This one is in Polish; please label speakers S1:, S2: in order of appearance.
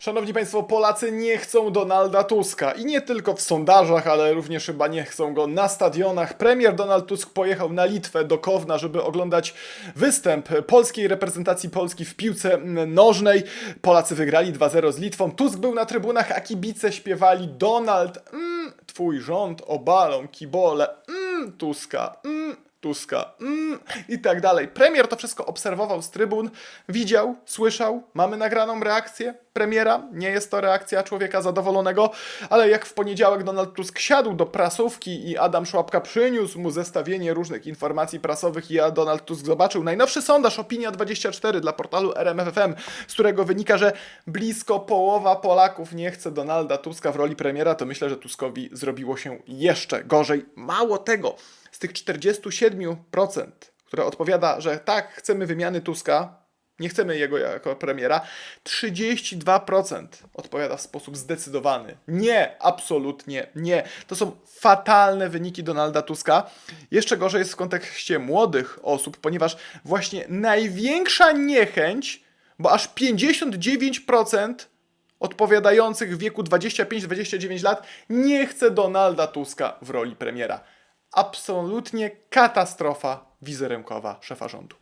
S1: Szanowni Państwo, Polacy nie chcą Donalda Tuska i nie tylko w sondażach, ale również chyba nie chcą go na stadionach. Premier Donald Tusk pojechał na Litwę do Kowna, żeby oglądać występ polskiej reprezentacji Polski w piłce nożnej. Polacy wygrali 2-0 z Litwą. Tusk był na trybunach, a kibice śpiewali Donald, mm, twój rząd obalą kibole, mm, Tuska, mm, Tuska mm, i tak dalej. Premier to wszystko obserwował z trybun, widział, słyszał, mamy nagraną reakcję premiera. Nie jest to reakcja człowieka zadowolonego, ale jak w poniedziałek Donald Tusk siadł do prasówki i Adam Szłapka przyniósł mu zestawienie różnych informacji prasowych i a Donald Tusk zobaczył najnowszy sondaż Opinia24 dla portalu RMFFM, z którego wynika, że blisko połowa Polaków nie chce Donalda Tuska w roli premiera, to myślę, że Tuskowi zrobiło się jeszcze gorzej. Mało tego, tych 47%, które odpowiada, że tak, chcemy wymiany Tuska, nie chcemy jego jako premiera, 32% odpowiada w sposób zdecydowany. Nie, absolutnie nie. To są fatalne wyniki Donalda Tuska. Jeszcze gorzej jest w kontekście młodych osób, ponieważ właśnie największa niechęć, bo aż 59% odpowiadających w wieku 25-29 lat nie chce Donalda Tuska w roli premiera. Absolutnie katastrofa wizerunkowa szefa rządu.